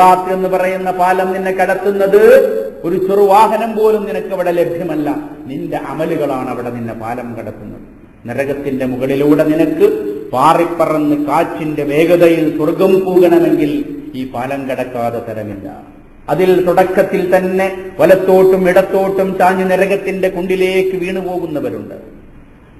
സിറാത്ത് എന്ന് പറയുന്ന പാലം നിന്നെ കടത്തുന്നത് ഒരു ചെറുവാഹനം പോലും നിനക്ക് അവിടെ ലഭ്യമല്ല. നിന്റെ അമലുകളാണ് അവിടെ നിന്നെ പാലം കടത്തുന്നത്. നരകത്തിന്റെ മുകളിലൂടെ നിനക്ക് പാറിപ്പറന്ന് കാറ്റിന്റെ വേഗതയിൽ സ്വർഗം പൂകണമെങ്കിൽ ഈ പാലം കടക്കാതെ തരമില്ല. അതിൽ തുടക്കത്തിൽ തന്നെ വലത്തോട്ടും ഇടത്തോട്ടും ചാഞ്ഞ് നരകത്തിന്റെ കുണ്ടിലേക്ക് വീണു പോകുന്നവരുണ്ട്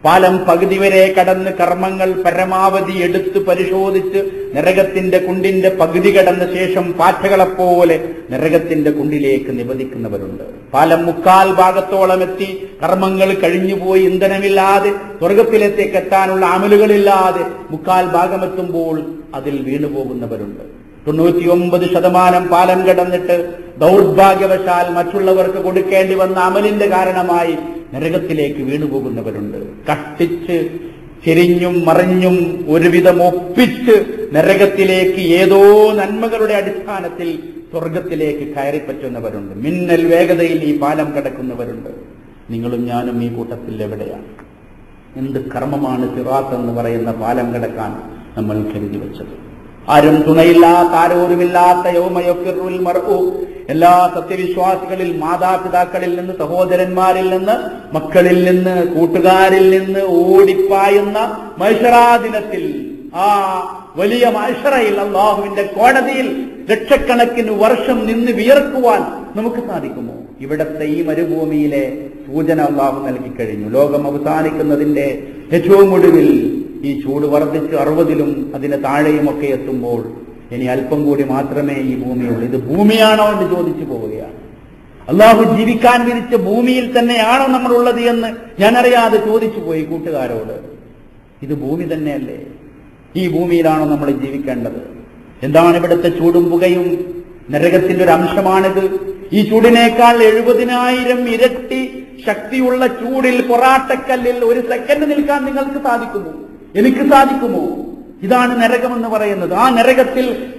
പാലം പകുതി വരെ കടന്ന് കർമ്മങ്ങൾ പരമാവധി എടുത്ത് പരിശോധിച്ച് നരകത്തിന്റെ കുണ്ടിന്റെ പകുതി കടന്ന ശേഷം പാറ്റകളെപ്പോലെ നരകത്തിന്റെ കുണ്ടിലേക്ക് നിബദിക്കുന്നവരുണ്ട് പാലം മുക്കാൽ ഭാഗത്തോളം എത്തി കർമ്മങ്ങൾ കഴിഞ്ഞുപോയി ഇന്ധനമില്ലാതെ സ്വർഗത്തിലേക്ക് എത്താനുള്ള അമലുകളില്ലാതെ മുക്കാൽ ഭാഗമെത്തുമ്പോൾ അതിൽ വീണുപോകുന്നവരുണ്ട്. തൊണ്ണൂറ്റിയൊമ്പത് ശതമാനം പാലം കടന്നിട്ട് ദൗർഭാഗ്യവശാൽ മറ്റുള്ളവർക്ക് കൊടുക്കേണ്ടി വന്ന അമലിന്റെ കാരണമായി നരകത്തിലേക്ക് വീണുപോകുന്നവരുണ്ട്. കഷ്ടിച്ച് ചെരിഞ്ഞും മറിഞ്ഞും ഒരുവിധം ഒപ്പിച്ച് നരകത്തിലേക്ക് ഏതോ നന്മകളുടെ അടിസ്ഥാനത്തിൽ സ്വർഗത്തിലേക്ക് കയറിപ്പറ്റുന്നവരുണ്ട് മിന്നൽ വേഗതയിൽ ഈ പാലം കടക്കുന്നവരുണ്ട്. നിങ്ങളും ഞാനും ഈ കൂട്ടത്തിൽ എവിടെയാണ്? എന്ത് കർമ്മമാണ് സിറാത്ത് എന്ന് പറയുന്ന പാലം കടക്കാൻ നമ്മൾ കരുതി വെച്ചത്? ആരും തുണയില്ലാത്ത ആരോരുമില്ലാത്ത യൗമയൊക്കിറുൽ മറു എല്ലാ സത്യവിശ്വാസികളിൽ മാതാപിതാക്കളിൽ നിന്ന് സഹോദരന്മാരിൽ നിന്ന് മക്കളിൽ നിന്ന് കൂട്ടുകാരിൽ നിന്ന് ഓടിപ്പായുന്ന മത്സരാദിനത്തിൽ ആ വലിയ മത്സരയിൽ അള്ളാഹുവിന്റെ കോടതിയിൽ ലക്ഷക്കണക്കിന് വർഷം നിന്ന് വിയർക്കുവാൻ നമുക്ക് സാധിക്കുമോ? ഇവിടത്തെ ഈ മരുഭൂമിയിലെ സൂചന അള്ളാഹു നൽകിക്കഴിഞ്ഞു ലോകം അവസാനിക്കുന്നതിന്റെ ഏറ്റവും ഒടുവിൽ ഈ ചൂട് വർദ്ധിച്ച് അറുപതിലും അതിന് താഴെയുമൊക്കെ എത്തുമ്പോൾ ഇനി അല്പം കൂടി മാത്രമേ ഈ ഭൂമിയുള്ളൂ. ഇത് ഭൂമിയാണോ എന്ന് ചോദിച്ചു പോവുകയാണ്. അള്ളാഹു ജീവിക്കാൻ വിരിച്ച ഭൂമിയിൽ തന്നെയാണോ നമ്മളുള്ളത് എന്ന് ഞാനറിയാതെ ചോദിച്ചു പോയി കൂട്ടുകാരോട്. ഇത് ഭൂമി തന്നെയല്ലേ? ഈ ഭൂമിയിലാണോ നമ്മൾ ജീവിക്കേണ്ടത്? എന്താണ് ഇവിടുത്തെ ചൂടും പുകയും? നരകത്തിന്റെ ഒരു അംശമാണിത്. ഈ ചൂടിനേക്കാൾ എഴുപതിനായിരം ഇരട്ടി ശക്തിയുള്ള ചൂടിൽ പൊറാട്ടക്കല്ലിൽ ഒരു സെക്കൻഡ് നിൽക്കാൻ നിങ്ങൾക്ക് സാധിക്കുമോ എനിക്ക് സാധിക്കുമോ? ഇതാണ് നരകമെന്ന് പറയുന്നത്. ആ നരകത്തിൽ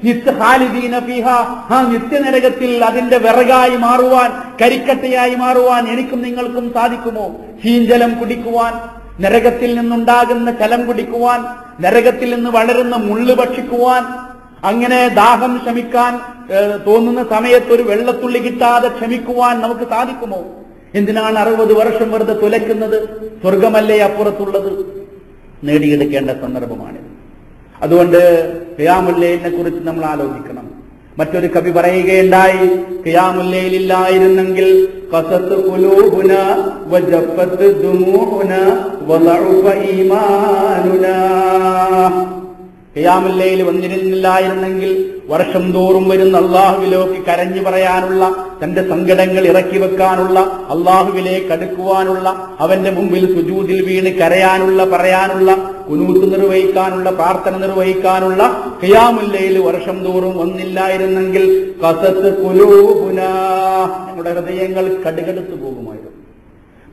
ആ നിത്യനരകത്തിൽ അതിന്റെ വിറകായി മാറുവാൻ കരിക്കട്ടയായി മാറുവാൻ എനിക്കും നിങ്ങൾക്കും സാധിക്കുമോ? ചീഞ്ചലം കുടിക്കുവാൻ നരകത്തിൽ നിന്നുണ്ടാകുന്ന ചലം കുടിക്കുവാൻ നരകത്തിൽ നിന്ന് വളരുന്ന മുള്ളു ഭക്ഷിക്കുവാൻ അങ്ങനെ ദാഹം ശമിക്കാൻ തോന്നുന്ന സമയത്ത് ഒരു വെള്ളത്തുള്ളി കിട്ടാതെ ക്ഷമിക്കുവാൻ നമുക്ക് സാധിക്കുമോ? എന്തിനാണ് അറുപത് വർഷം വെറുതെ തുലയ്ക്കുന്നത്? സ്വർഗമല്ലേ അപ്പുറത്തുള്ളത്? നേടിയെടുക്കേണ്ട സന്ദർഭമാണിത് അതുകൊണ്ട് ഖിയാമുല്ലയിലിനെ കുറിച്ച് നമ്മൾ ആലോചിക്കണം. മറ്റൊരു കവി പറയുകയുണ്ടായി ഖിയാമുല്ലയിലില്ലായിരുന്നെങ്കിൽ ഖിയാമുല്ലയിൽ വന്നിരുന്നില്ലായിരുന്നെങ്കിൽ വർഷം തോറും വരുന്ന അള്ളാഹുവിലേക്ക് കരഞ്ഞു പറയാനുള്ള തന്റെ സങ്കടങ്ങൾ ഇറക്കി വെക്കാനുള്ള അള്ളാഹുവിലേക്ക് അടുക്കുവാനുള്ള അവന്റെ മുമ്പിൽ സുജൂതിൽ വീണ് കരയാനുള്ള പറയാനുള്ള കുനൂത്ത് നിർവഹിക്കാനുള്ള പ്രാർത്ഥന നിർവഹിക്കാനുള്ള ഖിയാമുല്ലയിൽ വർഷം തോറും വന്നില്ലായിരുന്നെങ്കിൽ കസത്ത് കുലൂപുന ഞങ്ങളുടെ ഹൃദയങ്ങൾ കടുകടുത്തു പോകുമായിരുന്നു.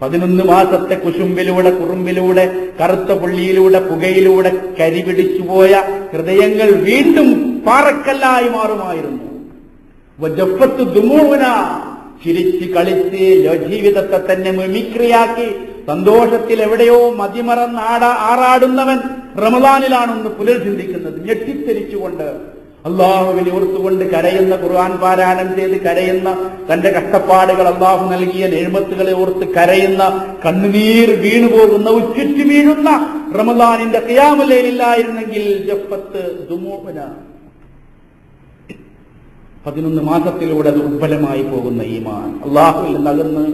പതിനൊന്ന് മാസത്തെ കുശുമ്പിലൂടെ കുറുമ്പിലൂടെ കറുത്ത പുള്ളിയിലൂടെ പുകയിലൂടെ കരിപിടിച്ചുപോയ ഹൃദയങ്ങൾ വീണ്ടും പാറക്കല്ലായി മാറുമായിരുന്നു. വജഫത്ത് ദുമൂന ചിരിച്ച് കളിച്ച് ജീവിതത്തെ തന്നെ മിമിക്രിയാക്കി സന്തോഷത്തിൽ എവിടെയോ മതിമറന്ന് ആട ആറാടുന്നവൻ റമദാനിലാണെന്ന് പുനർചിന്തിക്കുന്നത് ഞെട്ടിത്തെരിച്ചുകൊണ്ട് അള്ളാഹുവിനെ ഓർത്തുകൊണ്ട് കരയുന്ന ഖുർആൻ പാരായണം ചെയ്ത് കരയുന്ന തന്റെ കഷ്ടപ്പാടുകൾ അള്ളാഹു നൽകിയ നെഴുമത്തുകളെ ഓർത്ത് കരയുന്ന കണ്ണുനീർ വീണുപോകുന്ന ഉച്ചിറ്റ് വീഴുന്ന റമദാനിന്റെ കിയാമലയിലില്ലായിരുന്നെങ്കിൽ ജഫത്ത് പതിനൊന്ന് മാസത്തിലൂടെ ദുർബലമായി പോകുന്ന ഈമാൻ അള്ളാഹുവിൽ നിന്നകന്ന്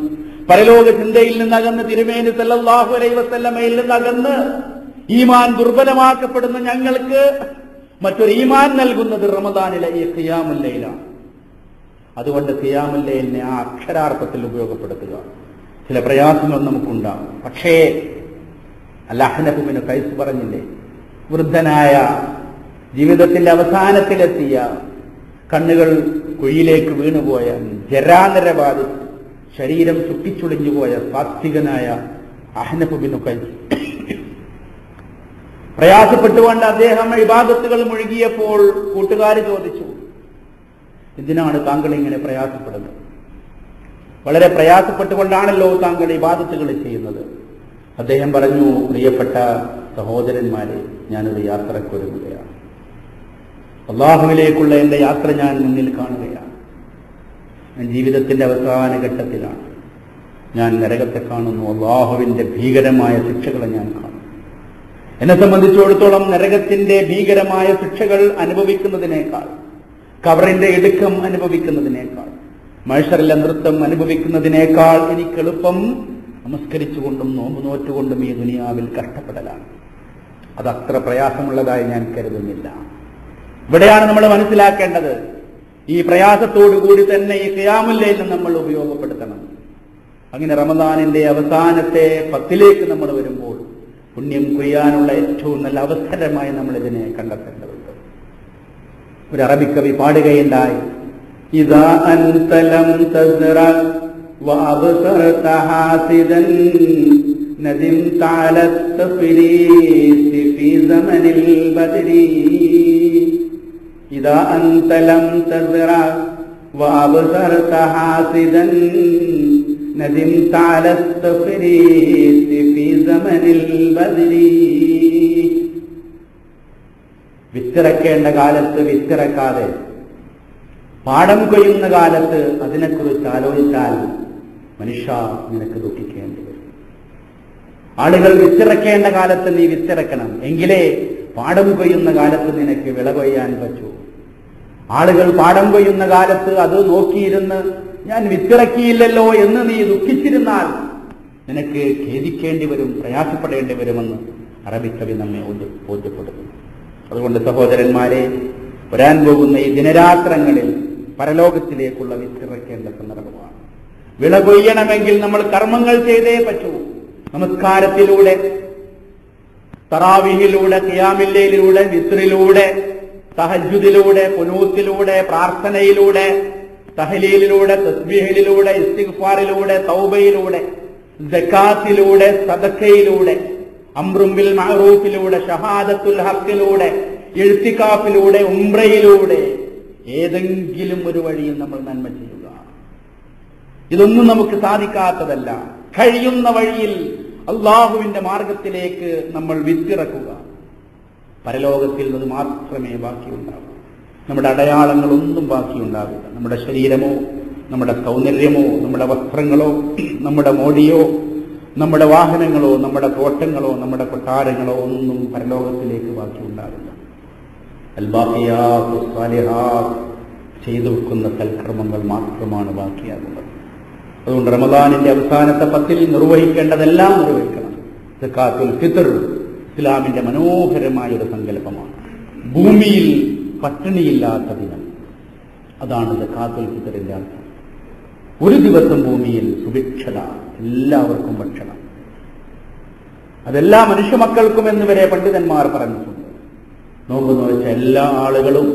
പരലോക ചിന്തയിൽ നിന്നകന്ന് തിരുമേനി തല്ലാഹു അലൈഹി വസല്ലമയിൽ നിന്നകന്ന് ഈമാൻ ദുർബലമാക്കപ്പെടുന്ന ഞങ്ങൾക്ക് മറ്റൊരു ഈമാൻ നൽകുന്നത് റമദാനിലെ ഈ ഖിയാമുല്ലയിലാണ് അതുകൊണ്ട് ഖിയാമുല്ലയിലിനെ ആ അക്ഷരാർത്ഥത്തിൽ ഉപയോഗപ്പെടുത്തുക. ചില പ്രയാസങ്ങൾ നമുക്കുണ്ടാകും. പക്ഷേ അല്ലാഹനബുവിന് കൈസ് പറഞ്ഞില്ലേ വൃദ്ധനായ ജീവിതത്തിന്റെ അവസാനത്തിലെത്തിയ കണ്ണുകൾ കുഴിയിലേക്ക് വീണുപോയ ജരാനര ബാധിച്ച് ശരീരം ചുട്ടിച്ചുളിഞ്ഞുപോയ സാത്വികനായ അഹനബുബിനു കൈസ് പ്രയാസപ്പെട്ടുകൊണ്ട് അദ്ദേഹം ഇബാദത്തുകൾ മുഴുകിയപ്പോൾ കൂട്ടുകാർ ചോദിച്ചു എന്തിനാണ് താങ്കൾ ഇങ്ങനെ പ്രയാസപ്പെടുന്നത്? വളരെ പ്രയാസപ്പെട്ടുകൊണ്ടാണല്ലോ താങ്കൾ ഇബാദത്തുകൾ ചെയ്യുന്നത്. അദ്ദേഹം പറഞ്ഞു പ്രിയപ്പെട്ട സഹോദരന്മാരെ ഞാനൊരു യാത്രക്കൊരുങ്ങുകയാണ്. അള്ളാഹുവിലേക്കുള്ള എന്റെ യാത്ര ഞാൻ മുന്നിൽ കാണുകയാണ്. ഞാൻ ജീവിതത്തിന്റെ അവസാന ഘട്ടത്തിലാണ്. ഞാൻ നരകത്തെ കാണുന്നു. അള്ളാഹുവിന്റെ ഭീകരമായ ശിക്ഷകളെ ഞാൻ കാണുന്നു. എന്നെ സംബന്ധിച്ചിടത്തോളം നരകത്തിന്റെ ഭീകരമായ ശിക്ഷകൾ അനുഭവിക്കുന്നതിനേക്കാൾ കവറിന്റെ ഇടുക്കം അനുഭവിക്കുന്നതിനേക്കാൾ മഴഷറിലെ നൃത്തം അനുഭവിക്കുന്നതിനേക്കാൾ എനിക്ക് എളുപ്പം നമസ്കരിച്ചുകൊണ്ടും നോമ്പ് നോറ്റുകൊണ്ടും ഈ ദുനിയാവിൽ കഷ്ടപ്പെടലാണ്. അത് അത്ര പ്രയാസമുള്ളതായി ഞാൻ കരുതുന്നില്ല. ഇവിടെയാണ് നമ്മൾ മനസ്സിലാക്കേണ്ടത്. ഈ പ്രയാസത്തോടു കൂടി തന്നെ ഈ ക്യാമുല്ലയിൽ നമ്മൾ ഉപയോഗപ്പെടുത്തണം. അങ്ങനെ റമദാനിന്റെ അവസാനത്തെ പത്തിലേക്ക് നമ്മൾ വരുമ്പോൾ പുണ്യം കൊയ്യാനുള്ള ഏറ്റവും നല്ല അവസരമായി നമ്മൾ ഇതിനെ കണ്ടെത്തേണ്ടതുണ്ട് ഒരു അറബിക്കവി പാടുകയുണ്ടായി ഇതാ അൻതലം തസ്റ وأبصرت حاسدا ندمت على التفريط في زمن البدر إذا أنت لم تزرع وأبصرت حاسدا ندمت على التفريط في زمن البدر വിത്തിറക്കേണ്ട കാലത്ത് വിത്തിറക്കാതെ പാടം കൊയ്യുന്ന കാലത്ത് അതിനെക്കുറിച്ച് ആലോചിച്ചാൽ മനുഷ്യ നിനക്ക് ദുഃഖിക്കേണ്ടി വരും ആളുകൾ വിത്തിറക്കേണ്ട കാലത്ത് നീ വിത്തിറക്കണം എങ്കിലേ പാടം കൊയ്യുന്ന കാലത്ത് നിനക്ക് വിള കൊയ്യാൻ പറ്റൂ ആളുകൾ പാടം കൊയ്യുന്ന കാലത്ത് അത് നോക്കിയിരുന്ന് ഞാൻ വിത്തിറക്കിയില്ലല്ലോ എന്ന് നീ ദുഃഖിച്ചിരുന്നാൽ നിനക്ക് ഖേദിക്കേണ്ടി വരും പ്രയാസപ്പെടേണ്ടി വരുമെന്ന് അറബിക്കവി നമ്മെ ബോധ്യപ്പെടുത്തുന്നു. അതുകൊണ്ട് സഹോദരന്മാരെ വരാൻ പോകുന്ന ഈ ദിനരാത്രങ്ങളിൽ പരലോകത്തിലേക്കുള്ള വിത്തിറക്കേണ്ട സന്ദർഭമാണ്. വിള കൊയ്യണമെങ്കിൽ നമ്മൾ കർമ്മങ്ങൾ ചെയ്തേ പറ്റൂ. നമസ്കാരത്തിലൂടെ തറാവിഹിലൂടെ കിയാമില്ലയിലൂടെ വിത്രിലൂടെ സഹജുദിലൂടെ പുനൂത്തിലൂടെ പ്രാർത്ഥനയിലൂടെ തഹലീലിലൂടെ തസ്ബീഹിലൂടെ ഇസ്തിഗ്ഫാറിലൂടെ തൗബയിലൂടെ ജക്കാത്തിലൂടെ സദക്കയിലൂടെ അമ്രുമ്പിൽ മഹറൂഫിലൂടെ ഷഹാദത്തുൽ ഹക്കിലൂടെ എഴുത്തിക്കാപ്പിലൂടെ ഉംറയിലൂടെ ഏതെങ്കിലും ഒരു വഴിയിൽ നമ്മൾ നന്മ ചെയ്യുക. ഇതൊന്നും നമുക്ക് സാധിക്കാത്തതല്ല. കഴിയുന്ന വഴിയിൽ അള്ളാഹുവിന്റെ മാർഗത്തിലേക്ക് നമ്മൾ വിത്തിറക്കുക. പരലോകത്തിൽ നിന്ന് മാത്രമേ ബാക്കിയുണ്ടാവൂ. നമ്മുടെ അടയാളങ്ങളൊന്നും ബാക്കിയുണ്ടാവില്ല. നമ്മുടെ ശരീരമോ നമ്മുടെ സൗന്ദര്യമോ നമ്മുടെ വസ്ത്രങ്ങളോ നമ്മുടെ മോടിയോ നമ്മുടെ വാഹനങ്ങളോ നമ്മുടെ തോട്ടങ്ങളോ നമ്മുടെ കൊട്ടാരങ്ങളോ ഒന്നും പരലോകത്തിലേക്ക് ബാക്കിയുണ്ടാവില്ല. ചെയ്തു വെക്കുന്ന സൽക്രമങ്ങൾ മാത്രമാണ് ബാക്കിയാകുന്നത്. അതുകൊണ്ട് റമദാനിന്റെ അവസാനത്തെ പത്തിൽ നിർവഹിക്കേണ്ടതെല്ലാം നിർവഹിക്കണം. ഫിത്തർ ഇസ്ലാമിന്റെ മനോഹരമായ ഒരു സങ്കല്പമാണ്. ഭൂമിയിൽ പട്ടിണിയില്ലാത്ത ദിനം. അതാണ് ജക്കാത്തുൽ ഫിത്തറിന്റെ അർത്ഥം. ഒരു ദിവസം ഭൂമിയിൽ സുഭിക്ഷത എല്ലാവർക്കും ഭക്ഷണം. അതെല്ലാ മനുഷ്യമക്കൾക്കും എന്ന് വരെ പണ്ഡിതന്മാർ പറഞ്ഞിട്ടുണ്ട്. നോക്കുന്ന വെച്ചാൽ എല്ലാ ആളുകളും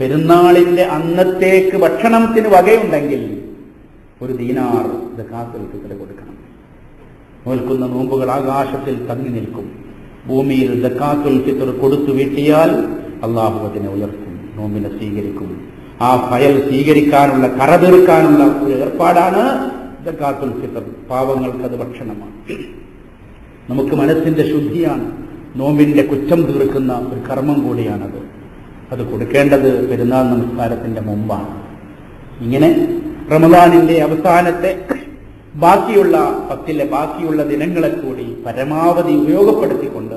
പെരുന്നാളിന്റെ അന്നത്തേക്ക് ഭക്ഷണത്തിന് വകയുണ്ടെങ്കിൽ ഒരു ദീനാർ ജക്കാത്തുൽ ഫിത്തർ കൊടുക്കണം. നോൽക്കുന്ന നോമ്പുകൾ ആകാശത്തിൽ തങ്ങി നിൽക്കും. ഭൂമിയിൽ ജക്കാത്തുൽ ഫിത്തർ കൊടുത്തു വീട്ടിയാൽ അള്ളാഹു അതിനെ ഉയർത്തും. നോമ്പിനെ സ്വീകരിക്കും. ആ ഫയൽ സ്വീകരിക്കാനുള്ള കറ തീർക്കാനുള്ള ഒരു ഏർപ്പാടാണ് ദക്കാത്തുൽ ഫിത്തർ. പാവങ്ങൾക്ക് അത് ഭക്ഷണമാണ്. നമുക്ക് മനസ്സിന്റെ ശുദ്ധിയാണ്. നോമ്പിന്റെ കുറ്റം തീർക്കുന്ന ഒരു കർമ്മം കൂടിയാണത്. അത് കൊടുക്കേണ്ടത് പെരുന്നാൾ നമസ്കാരത്തിന്റെ മുമ്പാണ്. ഇങ്ങനെ റമദാനിന്റെ അവസാനത്തെ ബാക്കിയുള്ള പത്തിലെ ബാക്കിയുള്ള ദിനങ്ങളെ കൂടി പരമാവധി ഉപയോഗപ്പെടുത്തിക്കൊണ്ട്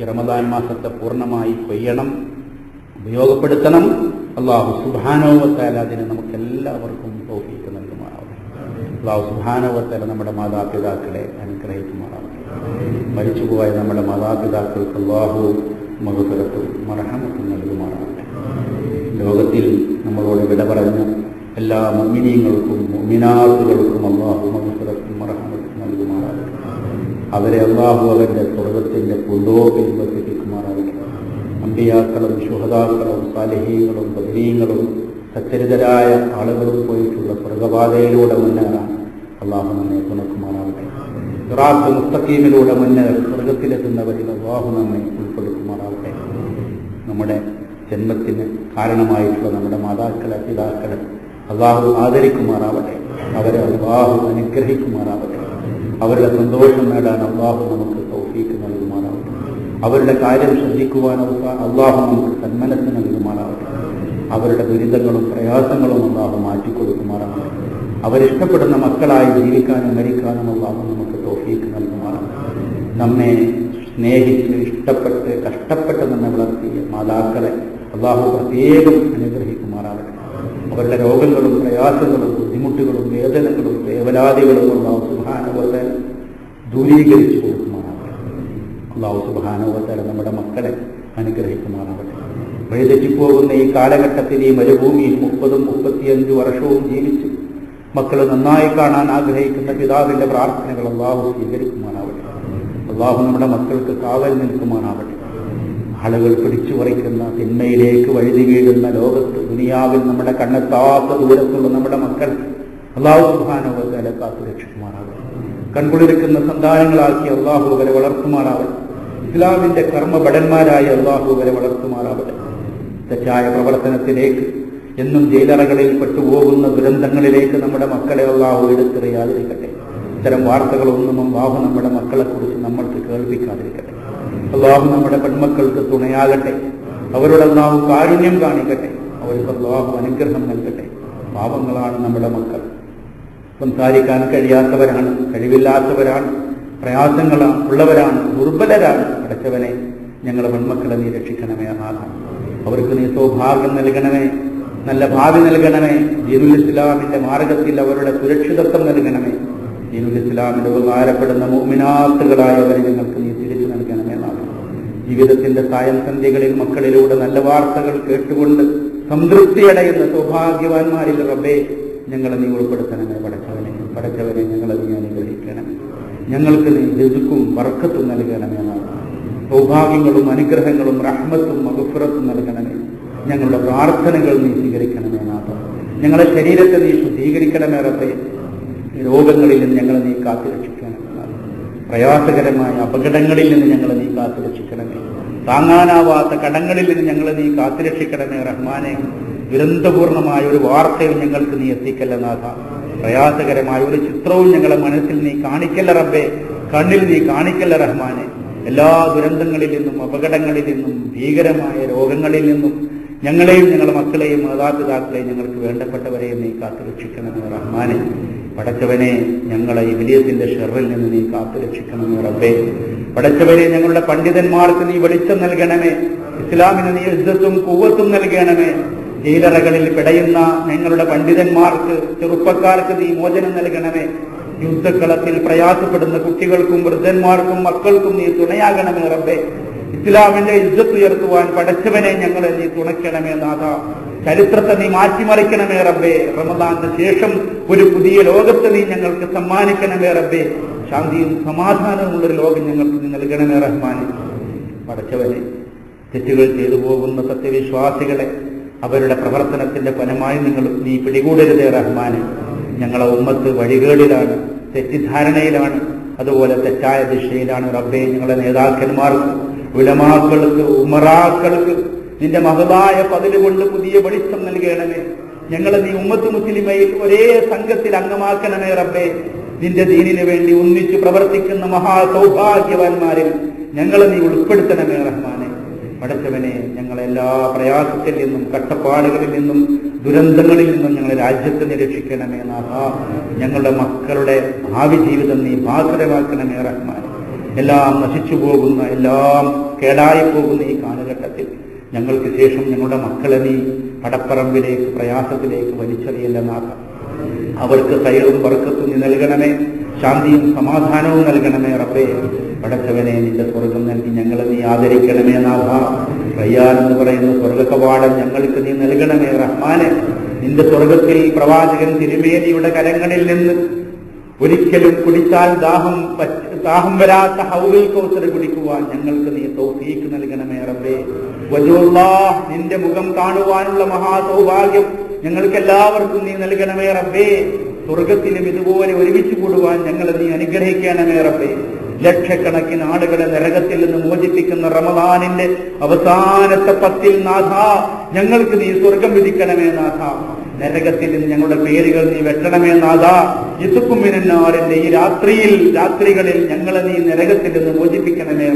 ഈ റമദാൻ മാസത്തെ പൂർണമായി കൊയ്യണം ഉപയോഗപ്പെടുത്തണം. അള്ളാഹു സുബാനോവത്താല അതിനെ നമുക്ക് എല്ലാവർക്കും തോഫീക്ക് നൽകുമാറാവട്ടെ. അള്ളാഹു സുഭാനോവത്താല നമ്മുടെ മാതാപിതാക്കളെ അനുഗ്രഹിക്കുമാറാവട്ടെ. മരിച്ചുപോയ നമ്മുടെ മാതാപിതാക്കൾക്ക് അള്ളാഹു മകുതരത്തും മറഹമത്തും നൽകുമാറാവട്ടെ. ലോകത്തിൽ നമ്മളോട് വിട പറഞ്ഞ എല്ലാ മുമിനീങ്ങൾക്കും മിനാറുകൾക്കും അള്ളാഹു മകുതരത്തും മറഹമത്തും നൽകുമാറാവട്ടെ. അവരെ അള്ളാഹു അവന്റെ സ്വർഗത്തിന്റെ വസിപ്പിക്കുമാറാവട്ടെ അമ്പിയാക്കളും ശുഹദാക്കളും സാലിഹീങ്ങളും ബദരീങ്ങളും സച്ചരിതരായ ആളുകളും പോയിട്ടുള്ള സ്വർഗപാതയിലൂടെ മുന്നേറാൻ അള്ളാഹു നമ്മെ തുണക്കുമാറാവട്ടെ ഇറാഖ് മുസ്തഖീമിലൂടെ മുന്നേറി സ്വർഗത്തിലെത്തുന്നവരിൽ അള്ളാഹു നമ്മെ ഉൾപ്പെടുത്തുമാറാവട്ടെ നമ്മുടെ ജന്മത്തിന് കാരണമായിട്ടുള്ള നമ്മുടെ മാതാക്കളെ പിതാക്കളെ അള്ളാഹു ആദരിക്കുമാറാവട്ടെ. അവരെ അള്ളാഹു അനുഗ്രഹിക്കുമാറാവട്ടെ. അവരുടെ സന്തോഷം നേടാൻ അള്ളാഹു നമുക്ക് സൗഹിക്കുന്നത് അവരുടെ കാര്യം ശ്രദ്ധിക്കുവാൻ അള്ളാഹു നമുക്ക് സന്മനസ് നൽകുമാറാവട്ടെ. അവരുടെ ദുരിതങ്ങളും പ്രയാസങ്ങളും അള്ളാഹു മാറ്റിക്കൊടുക്കുമാറാവട്ടെ. അവരിഷ്ടപ്പെടുന്ന മക്കളായി ജീവിക്കാനും മരിക്കാനും അള്ളാഹു നമുക്ക് തോഫീക്ക് നൽകുമാറാവട്ടെ. നമ്മെ സ്നേഹിച്ച് ഇഷ്ടപ്പെട്ട് കഷ്ടപ്പെട്ട് നമ്മെ വളർത്തിയ മാതാക്കളെ അള്ളാഹു പ്രത്യേകം അനുഗ്രഹിക്കുമാറാവട്ടെ. അവരുടെ രോഗങ്ങളും പ്രയാസങ്ങളും ബുദ്ധിമുട്ടുകളും വേദനകളും വേവലാതികളും അള്ളാഹു സുഹാനുഭവത്തെ ദൂരീകരിച്ചു കൊടുക്കുമാറാവട്ടെ. അള്ളാഹു സുബാനുവത്തല നമ്മുടെ മക്കളെ അനുഗ്രഹിക്കുമാറാവട്ടെ. വഴിതെറ്റിപ്പോകുന്ന ഈ കാലഘട്ടത്തിൽ ഈ മരുഭൂമിയിൽ മുപ്പതും മുപ്പത്തിയഞ്ചു വർഷവും ജീവിച്ച് മക്കൾ നന്നായി കാണാൻ ആഗ്രഹിക്കുന്ന പിതാവിന്റെ പ്രാർത്ഥനകൾ അള്ളാഹു സ്വീകരിക്കുമാറാവട്ടെ. അള്ളാഹു നമ്മുടെ മക്കൾക്ക് കാവൽ നിൽക്കുമാറാവട്ടെ ആളുകൾ പിടിച്ചു പറിക്കുന്ന തിന്മയിലേക്ക് വഴുതി വീഴുന്ന ലോകത്ത് ദുനിയാവിൽ നമ്മുടെ കണ്ണെത്താത്ത ദൂരത്തുള്ള നമ്മുടെ മക്കൾ അള്ളാഹു സുബാനുവത്തല കാത്തു രക്ഷിക്കുമാറാവട്ടെ കൺകുളിരിക്കുന്ന സന്താനങ്ങളാക്കി അള്ളാഹു വരെ വളർത്തുമാറാവട്ടെ. ഇസ്ലാമിന്റെ കർമ്മഭടന്മാരായ അള്ളാഹു വരെ വളർത്തുമാറാവട്ടെ. തെറ്റായ പ്രവർത്തനത്തിലേക്ക് എന്നും ജയിലറകളിൽ പെട്ടുപോകുന്ന ദുരന്തങ്ങളിലേക്ക് നമ്മുടെ മക്കളെ അള്ളാഹു എടുത്തെറിയാതിരിക്കട്ടെ ഇത്തരം വാർത്തകളൊന്നും അള്ളാഹു നമ്മുടെ മക്കളെക്കുറിച്ച് നമ്മൾക്ക് കേൾപ്പിക്കാതിരിക്കട്ടെ അള്ളാഹു നമ്മുടെ പെൺമക്കൾക്ക് തുണയാകട്ടെ. അവരുടെ അള്ളാഹു കാരുണ്യം കാണിക്കട്ടെ. അവർക്ക് അള്ളാഹു അനുഗ്രഹം നൽകട്ടെ. പാപങ്ങളാണ് നമ്മുടെ മക്കൾ. സംസാരിക്കാൻ കഴിയാത്തവരാണ് കഴിവില്ലാത്തവരാണ്. പ്രയാസങ്ങളാണ് ഉള്ളവരാണ് ദുർബലരാണ്. അടച്ചവനെ ഞങ്ങളെ പെൺമക്കളെ നീ രക്ഷിക്കണമേ ആഹ് അവർക്ക് നീ സൗഭാഗ്യം നൽകണമേ നല്ല ഭാവി നൽകണമേ. ദീനുൽ ഇസ്ലാമിന്റെ മാർഗത്തിൽ അവരുടെ സുരക്ഷിതത്വം നൽകണമേ. ദീനുൽ ഇസ്ലാമിന്റെ ഉപകാരപ്പെടുന്ന മോമിനാത്തുകളായവരെ ഞങ്ങൾക്ക് നീ തിരിച്ചു നൽകണമേ നാഥ ജീവിതത്തിന്റെ സായം സന്ധ്യകളിൽ മക്കളിലൂടെ നല്ല വാർത്തകൾ കേട്ടുകൊണ്ട് സംതൃപ്തിയടയുന്ന സൗഭാഗ്യവാന്മാരിൽ റബ്ബേ ഞങ്ങളെ നീ ഉൾപ്പെടുത്തണമേ പടച്ചവനെ. പടച്ചവനെ ഞങ്ങളെ ഞങ്ങൾക്ക് നീ രുചുക്കും വർക്കത്തും നൽകണമേ സൗഭാഗ്യങ്ങളും അനുഗ്രഹങ്ങളും റഹ്മത്തും മകുഫുറത്തും നൽകണമേ. ഞങ്ങളുടെ പ്രാർത്ഥനകൾ നീ സ്വീകരിക്കണമേ നാഥ ഞങ്ങളുടെ ശരീരത്തെ നീ ശുദ്ധീകരിക്കണമേ റബ്ബേ. രോഗങ്ങളിൽ നിന്ന് ഞങ്ങളെ നീ കാത്തുരക്ഷിക്കണമേ പ്രയാസകരമായ അപകടങ്ങളിൽ നിന്ന് ഞങ്ങളെ നീ കാത്തുരക്ഷിക്കണമേ. താങ്ങാനാവാത്ത കടങ്ങളിൽ നിന്ന് ഞങ്ങളെ നീ കാത്തുരക്ഷിക്കണമേ റഹ്മാനെ. ദുരന്തപൂർണമായ ഒരു വാർത്തയും ഞങ്ങൾക്ക് നീ എത്തിക്കല്ല നാഥ പ്രയാസകരമായ ഒരു ചിത്രവും ഞങ്ങളെ മനസ്സിൽ നീ കാണിക്കല്ല റബ്ബേ. കണ്ണിൽ നീ കാണിക്കല്ല റഹ്മാനെ. എല്ലാ ദുരന്തങ്ങളിൽ നിന്നും അപകടങ്ങളിൽ നിന്നും ഭീകരമായ രോഗങ്ങളിൽ നിന്നും ഞങ്ങളെയും ഞങ്ങളുടെ മക്കളെയും മാതാപിതാക്കളെയും ഞങ്ങൾക്ക് വേണ്ടപ്പെട്ടവരെയും നീ കാത്തുരക്ഷിക്കണമെന്ന് റഹ്മാനെ. പടച്ചവനെ ഞങ്ങളെ വിലയത്തിന്റെ ഷെറിൽ നിന്ന് നീ കാത്തുരക്ഷിക്കണമെന്ന് റബ്ബേ. പടച്ചവനെ ഞങ്ങളുടെ പണ്ഡിതന്മാർക്ക് നീ വെളിച്ചം നൽകണമേ. ഇസ്ലാമിന് നീ യുദ്ധത്തും കൂവത്തും നൽകണമേ. ജയിലറകളിൽ പിടയുന്ന ഞങ്ങളുടെ പണ്ഡിതന്മാർക്ക് ചെറുപ്പക്കാർക്ക് നീ മോചനം നൽകണമേ. യുദ്ധക്കളത്തിൽ പ്രയാസപ്പെടുന്ന കുട്ടികൾക്കും വൃദ്ധന്മാർക്കും മക്കൾക്കും നീ തുണയാകണമേ റബ്ബേ. ഇസ്ലാമിന്റെ യുദ്ധത്തുയർത്തുവാൻ പടച്ചവനെ ഞങ്ങളെ നീ തുണയ്ക്കണമേ നാഥ. ചരിത്രത്തെ നീ മാറ്റിമറിക്കണമേ റബ്ബേ. റമദാന്റെ ശേഷം ഒരു പുതിയ ലോകത്തെ നീ ഞങ്ങൾക്ക് സമ്മാനിക്കണമേ റബ്ബേ. ശാന്തിയും സമാധാനവുമുള്ളൊരു ലോകം ഞങ്ങൾക്ക് നീ നൽകണമേ റഹ്മാനെ. പടച്ചവനെ തെറ്റുകൾ ചെയ്തു പോകുന്ന സത്യവിശ്വാസികളെ അവരുടെ പ്രവർത്തനത്തിന്റെ ഫലമായി നിങ്ങൾ നീ പിടികൂടരുതേ റഹ്മാന്. ഞങ്ങളെ ഉമ്മത്ത് വഴികേടിലാണ് തെറ്റിദ്ധാരണയിലാണ് അതുപോലെ തെറ്റായ ദിശയിലാണ് റബ്ബെ ഞങ്ങളുടെ നേതാക്കന്മാർക്ക് ഉലമാക്കൾക്ക് ഉമറാക്കൾക്ക് നിന്റെ മഹതായ പതിൽ കൊണ്ട് പുതിയ വെളിച്ചം നൽകണമേ. ഞങ്ങളെ നീ ഉമ്മത്ത് മുസ്ലിമയിൽ ഒരേ സംഘത്തിൽ അംഗമാക്കണമേ റബ്ബെ. നിന്റെ ദീനിനു വേണ്ടി ഒന്നിച്ച് പ്രവർത്തിക്കുന്ന മഹാസൗഭാഗ്യവാന്മാരിൽ ഞങ്ങളെ നീ ഉൾപ്പെടുത്തണമേ റഹ്മാനെ. പടച്ചവനെ ഞങ്ങളെല്ലാ പ്രയാസത്തിൽ നിന്നും കട്ടപ്പാടുകളിൽ നിന്നും ദുരന്തങ്ങളിൽ നിന്നും ഞങ്ങളെ രാജ്യത്തെ നിരക്ഷിക്കണമേ നാഥ. ഞങ്ങളുടെ മക്കളുടെ ഭാവി ജീവിതം നീ ഭാസുരമാക്കണമേ റഹ്മാൻ. എല്ലാം നശിച്ചു പോകുന്ന എല്ലാം കേടായി പോകുന്ന ഈ കാലഘട്ടത്തിൽ ഞങ്ങൾക്ക് ശേഷം ഞങ്ങളുടെ മക്കളെ നീ പടപ്പറമ്പിലേക്ക് പ്രയാസത്തിലേക്ക് വലിച്ചെറിയല്ല നാഥ. അവർക്ക് കയറും വർക്കത്തും നീ നൽകണമേ ശാന്തിയും സമാധാനവും നൽകണമേ റബ്ബേ. പടച്ചവനെ നിന്റെ സ്വർഗം നൽകി ഞങ്ങളെ നീ ആദരിക്കണമേ നാഥ. റയ്യാൻ എന്ന് പറയുന്ന സ്വർഗകവാടം ഞങ്ങൾക്ക് നീ നൽകണമേ റഹ്മാനെ. നിന്റെ സ്വർഗത്തിൽ പ്രവാചകൻ തിരുമേനിയുടെ കരങ്ങളിൽ നിന്ന് ഒരിക്കലും കുടിച്ചാൽ ദാഹം ദാഹം വരാത്ത ഹൗവിൽ കൗസർ കുടിക്കുവാൻ ഞങ്ങൾക്ക് നീ തൗഫീക്ക് നൽകണമേ റബ്ബേ. വജുല്ലാ നിന്റെ മുഖം കാണുവാനുള്ള മഹാസൗഭാഗ്യം ഞങ്ങൾക്ക് എല്ലാവർക്കും നീ നൽകണമേ റബ്ബേ. സ്വർഗത്തിലും ഇതുപോലെ ഒരുമിച്ച് കൂടുവാൻ ഞങ്ങളെ നീ അനുഗ്രഹിക്കണമേ റബ്ബേ. ലക്ഷക്കണക്കിന് ആളുകളെ നരകത്തിൽ നിന്ന് മോചിപ്പിക്കുന്ന റമദാനിന്റെ അവസാനത്തെ പത്തിൽ നാഥ ഞങ്ങൾക്ക് നീ സ്വർഗം വിധിക്കണമേ നാഥ. നരകത്തിൽ നിന്ന് ഞങ്ങളുടെ പേരുകൾ നീ വെട്ടണമേ നാഥ. ഇസുക്കുമിനാറിന്റെ ഈ രാത്രിയിൽ രാത്രികളിൽ ഞങ്ങളെ നീ നരകത്തിൽ നിന്ന് മോചിപ്പിക്കണമേ